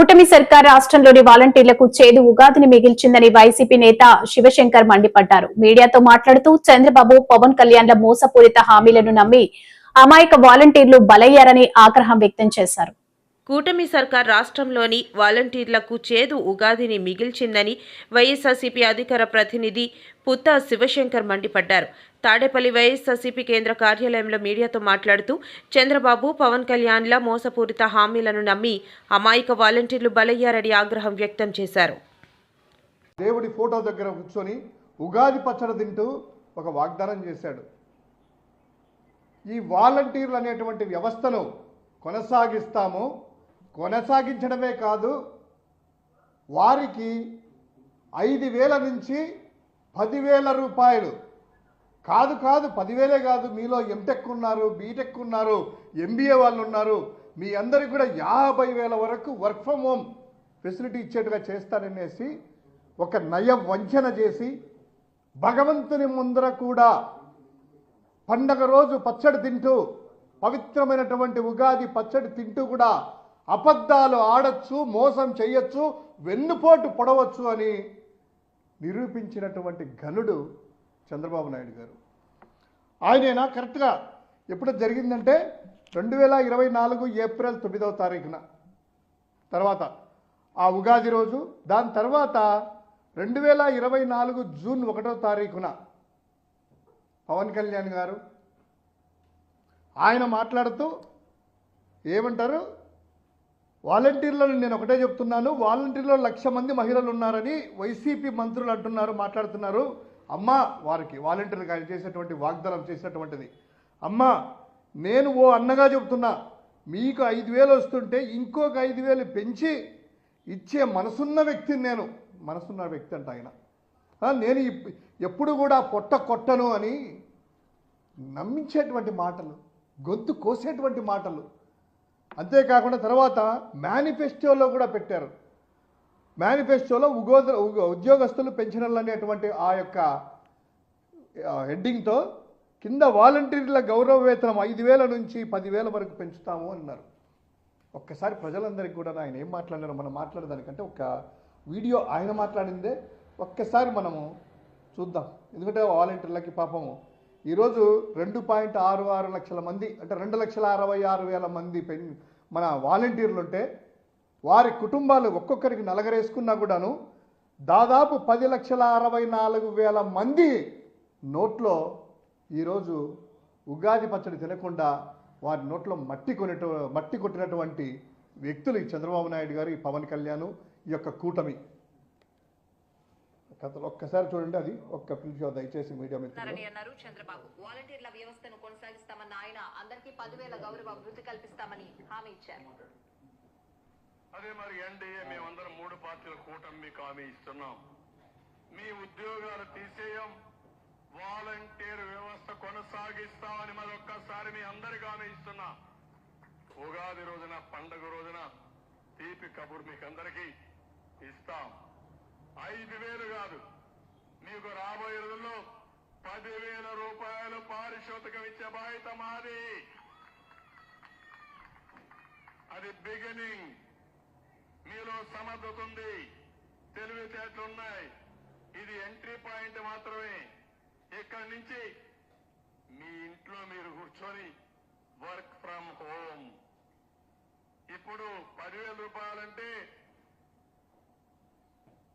కూటమి సర్కార్ రాష్ట్రంలోని వాలంటీర్లకు చేదు ఉగాదిని మిగిల్చిందని వైసీపీ నేత శివశంకర్ మండిపడ్డారు. మీడియాతో మాట్లాడుతూ చంద్రబాబు పవన్ కళ్యాణ్ల మోసపూరిత హామీలను నమ్మి అమాయక వాలంటీర్లు బలయ్యారని ఆగ్రహం వ్యక్తం చేశారు. కూటమి సర్కార్ రాష్ట్రంలోని వాలంటీర్లకు చేదు ఉగాదిని మిగిల్చిందని వైఎస్ఆర్సీపీ అధికార ప్రతినిధి పుత్తా శివశంకర్ మండిపడ్డారు. తాడేపల్లి వైఎస్ఆర్సీపీ కేంద్ర కార్యాలయంలో మీడియాతో మాట్లాడుతూ చంద్రబాబు పవన్ కళ్యాణ్ల మోసపూరిత హామీలను నమ్మి అమాయక వాలంటీర్లు బలయ్యారని ఆగ్రహం వ్యక్తం చేశారు. దేవుడి ఫోటో దగ్గర కూర్చొని ఉగాది పచ్చడి తింటూ ఒక వాగ్దానం చేశాడు. ఈ వాలంటీర్లు అనేటువంటి వ్యవస్థను కొనసాగిస్తాము కొనసాగించడమే కాదు వారికి ఐదు వేల నుంచి పదివేల రూపాయలు. కాదు కాదు పదివేలే కాదు మీలో ఎంటెక్ ఉన్నారు బీటెక్ ఉన్నారు ఎంబీఏ వాళ్ళు ఉన్నారు మీ అందరికి కూడా యాభై వేల వరకు వర్క్ ఫ్రమ్ హోమ్ ఫెసిలిటీ ఇచ్చేట్టుగా చేస్తారనేసి ఒక నయ వంచన చేసి భగవంతుని ముందర కూడా పండగ రోజు పచ్చడి తింటూ పవిత్రమైనటువంటి ఉగాది పచ్చడి తింటూ కూడా అబద్ధాలు ఆడచ్చు మోసం చేయొచ్చు వెన్నుపోటు పొడవచ్చు అని నిరూపించినటువంటి ఘనుడు చంద్రబాబు నాయుడు గారు. ఆయనేనా? కరెక్ట్గా. ఎప్పుడు జరిగిందంటే రెండు వేల ఇరవై నాలుగు ఏప్రిల్ తొమ్మిదవ తారీఖున. తర్వాత ఆ ఉగాది రోజు దాని తర్వాత రెండు వేల ఇరవై నాలుగు జూన్ ఒకటో తారీఖున పవన్ కళ్యాణ్ గారు ఆయన మాట్లాడుతూ ఏమంటారు? వాలంటీర్లను నేను ఒకటే చెప్తున్నాను వాలంటీర్లో లక్ష మంది మహిళలు ఉన్నారని వైసీపీ మంత్రులు అంటున్నారు మాట్లాడుతున్నారు. అమ్మ వారికి వాలంటీర్లకు ఆయన చేసేటువంటి వాగ్దానం చేసినటువంటిది. అమ్మ నేను ఓ అన్నగా చెప్తున్నా మీకు ఐదు వేలు వస్తుంటే ఇంకొక ఐదు వేలు పెంచి ఇచ్చే మనసున్న వ్యక్తిని నేను మనసున్న వ్యక్తి అంట ఆయన. నేను ఎప్పుడు కూడా పొట్ట కొట్టను అని నమ్మించేటువంటి మాటలు గొంతు కోసేటువంటి మాటలు అంతేకాకుండా తర్వాత మేనిఫెస్టోలో కూడా పెట్టారు. మేనిఫెస్టోలో ఉగోద ఉద్యోగస్తులు పెన్షనర్లు అనేటువంటి ఆ యొక్క హెడ్డింగ్తో కింద వాలంటీర్ల గౌరవ వేతనం ఐదు వేల నుంచి పదివేల వరకు పెంచుతాము అన్నారు. ఒక్కసారి ప్రజలందరికీ కూడా ఆయన ఏం మాట్లాడారో మనం మాట్లాడేదానికంటే ఒక వీడియో ఆయన మాట్లాడిందే. ఒక్కసారి మనము చూద్దాం. ఎందుకంటే వాలంటీర్లకి పాపము ఈరోజు రెండు పాయింట్ ఆరు ఆరు లక్షల మంది అంటే రెండు లక్షల అరవై ఆరు వేల మంది పెన్ మన వాలంటీర్లు ఉంటే వారి కుటుంబాలు ఒక్కొక్కరికి నలగరేసుకున్నా కూడాను దాదాపు పది లక్షల అరవై నాలుగు వేల మంది నోట్లో ఈరోజు ఉగాది పచ్చడి తినకుండా వారి నోట్లో మట్టి కొనేట మట్టి కొట్టినటువంటి వ్యక్తులు ఈ చంద్రబాబు నాయుడు గారు ఈ పవన్ కళ్యాణ్ ఈ యొక్క కూటమి. కథలు ఒక్కసారి చూడండి అది ఒక్క పిలిచి దయచేసి మీడియా మిత్రులు. చేస్తున్నారని అన్నారు చంద్రబాబు. వాలంటీర్ల వ్యవస్థను కొనసాగిస్తామన్న ఆయన అందరికీ పదివేల గౌరవ వృద్ధి కల్పిస్తామని హామీ ఇచ్చారు. అదే మరి ఎన్డీఏ మేమందరం మూడు పార్టీల కూటమి మీకు హామీ ఇస్తున్నాం. మీ ఉద్యోగాలు తీసేయం వాలంటీర్ వ్యవస్థ కొనసాగిస్తామని మరొక్కసారి మీ అందరికి హామీ ఇస్తున్నా. ఉగాది రోజున పండగ రోజున తీపి కబుర్ మీకు అందరికీ ఇస్తాం. ఐదు వేలు కాదు. మీకు రాబోయే రోజుల్లో పదివేల రూపాయలు పారితోషికం ఇచ్చే బాధ్యత మాది. అది బిగినింగ్. మీలో సమర్థత ఉంది. తెలివితేటలు ఉన్నాయి. ఇది ఎంట్రీ పాయింట్ మాత్రమే. ఇక్కడి నుంచి మీ ఇంట్లో మీరు కూర్చొని వర్క్ ఫ్రమ్ హోమ్. ఇప్పుడు పదివేల రూపాయలంటే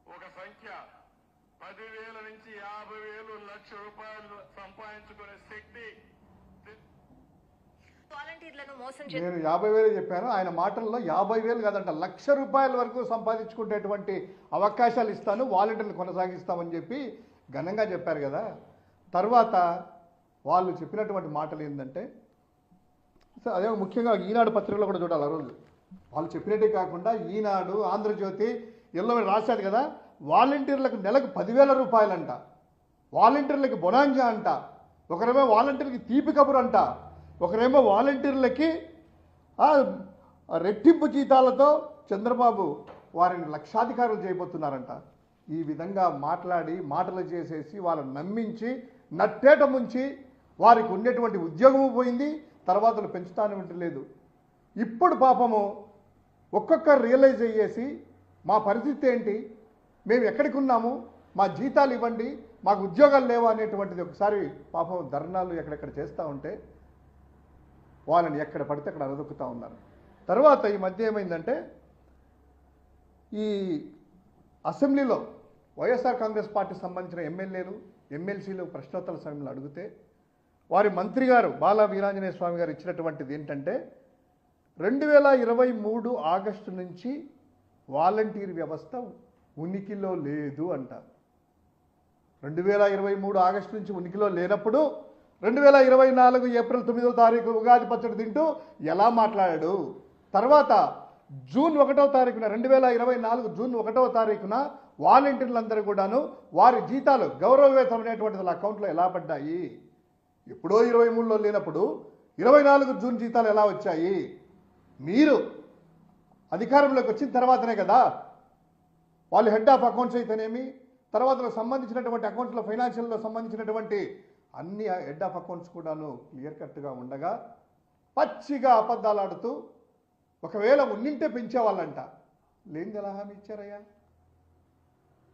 ఒక సంఖ్య పదివేల నుంచి యాభై వేలు లక్ష రూపాయలు సంపాదించుకునే శక్తి నేను యాభై వేలు చెప్పాను. ఆయన మాటల్లో యాభై వేలు కాదంట. లక్ష రూపాయల వరకు సంపాదించుకునేటువంటి అవకాశాలు ఇస్తాను. వాలంటీర్లు కొనసాగిస్తామని చెప్పి ఘనంగా చెప్పారు కదా. తర్వాత వాళ్ళు చెప్పినటువంటి మాటలు ఏంటంటే సో అదే ముఖ్యంగా ఈనాడు పత్రికలో కూడా చూడాలి ఆ రోజు. వాళ్ళు చెప్పినట్టే కాకుండా ఈనాడు ఆంధ్రజ్యోతి ఇళ్ళ రాశారు కదా వాలంటీర్లకు నెలకు పదివేల రూపాయలంట. వాలంటీర్లకి బొనాంజా అంట. ఒకరేమో వాలంటీర్లకి తీపి కబురు అంట. ఒకరేమో వాలంటీర్లకి రెట్టింపు జీతాలతో చంద్రబాబు వారిని లక్షాధికారులు చేయబోతున్నారంట. ఈ విధంగా మాట్లాడి మాటలు చేసేసి వాళ్ళని నమ్మించి నట్టేట ముంచి వారికి ఉండేటువంటి ఉద్యోగము పోయింది తర్వాత పెంచుతాను లేదు ఇప్పుడు పాపము ఒక్కొక్కరు రియలైజ్ అయ్యేసి మా పరిస్థితి ఏంటి? మేము ఎక్కడికి ఉన్నాము? మా జీతాలు ఇవ్వండి మాకు ఉద్యోగాలు లేవా అనేటువంటిది ఒకసారి పాపం ధర్నాలు ఎక్కడెక్కడ చేస్తూ ఉంటే వాళ్ళని ఎక్కడ పడితే అక్కడ అరదొక్కుతూ ఉన్నారు. తర్వాత ఈ మధ్య ఏమైందంటే ఈ అసెంబ్లీలో వైఎస్ఆర్ కాంగ్రెస్ పార్టీ సంబంధించిన ఎమ్మెల్యేలు ఎమ్మెల్సీలు ప్రశ్నోత్తరాల సమయంలో అడిగితే వారి మంత్రి గారు బాలా వీరాంజనేయ స్వామి గారు ఇచ్చినటువంటిది ఏంటంటే రెండు వేల ఇరవై మూడు ఆగస్టు నుంచి వాలంటీర్ వ్యవస్థ ఉనికిలో లేదు అంటారు. రెండు వేల ఇరవై మూడు ఆగస్టు నుంచి ఉనికిలో లేనప్పుడు రెండు వేల ఇరవై నాలుగు ఏప్రిల్ తొమ్మిదో తారీఖు ఉగాది పచ్చడి తింటూ ఎలా మాట్లాడాడు? తర్వాత జూన్ ఒకటో తారీఖున రెండు వేల ఇరవై నాలుగు జూన్ ఒకటో తారీఖున వాలంటీర్లందరూ కూడాను వారి జీతాలు గౌరవ వేతనం వాళ్ళ అకౌంట్లో ఎలా పడ్డాయి? ఎప్పుడో ఇరవై మూడులో లేనప్పుడు ఇరవై నాలుగు జూన్ జీతాలు ఎలా వచ్చాయి? మీరు అధికారంలోకి వచ్చిన తర్వాతనే కదా? వాళ్ళు హెడ్ ఆఫ్ అకౌంట్స్ అయితేనేమి? తర్వాత సంబంధించినటువంటి అకౌంట్స్లో ఫైనాన్షియల్లో సంబంధించినటువంటి అన్ని హెడ్ ఆఫ్ అకౌంట్స్ కూడాను క్లియర్ కట్గా ఉండగా పచ్చిగా అబద్ధాలు ఆడుతూ ఒకవేళ ఉన్నింటే పెంచేవాళ్ళంట. లేని ఎలా హామీ ఇచ్చారయ్యా?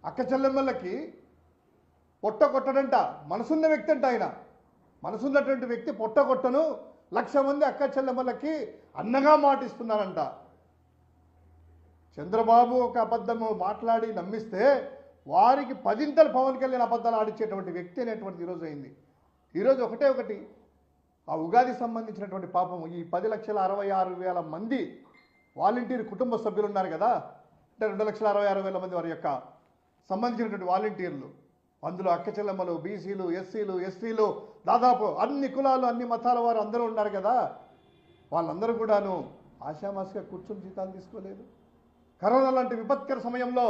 అక్క చెల్లెమ్మలకి పొట్ట కొట్టడంట. మనసున్న వ్యక్తి అంట ఆయన. మనసున్నటువంటి వ్యక్తి పొట్ట కొట్టను. లక్ష మంది అక్క చెల్లెమ్మలకి అన్నగా మాటిస్తున్నారంట. చంద్రబాబు ఒక అబద్ధము మాట్లాడి నమ్మిస్తే వారికి పదింతలు పవన్ కళ్యాణ్ అబద్ధాలు ఆడిచ్చేటువంటి వ్యక్తి అనేటువంటిది ఈరోజు అయింది. ఈరోజు ఒకటే ఒకటి. ఆ ఉగాది సంబంధించినటువంటి పాపం ఈ పది లక్షల అరవై ఆరు వేల మంది వాలంటీర్ కుటుంబ సభ్యులు ఉన్నారు కదా? అంటే రెండు లక్షల అరవై ఆరు వేల మంది వారి యొక్క సంబంధించినటువంటి వాలంటీర్లు. అందులో అక్క చెల్లెమ్మలు బీసీలు ఎస్సీలు ఎస్టీలు దాదాపు అన్ని కులాలు అన్ని మతాల వారు అందరూ ఉన్నారు కదా? వాళ్ళందరూ కూడాను ఆశామాసిగా కూర్చొని జీతాలు తీసుకోలేదు. కరోనా లాంటి విపత్కర సమయంలో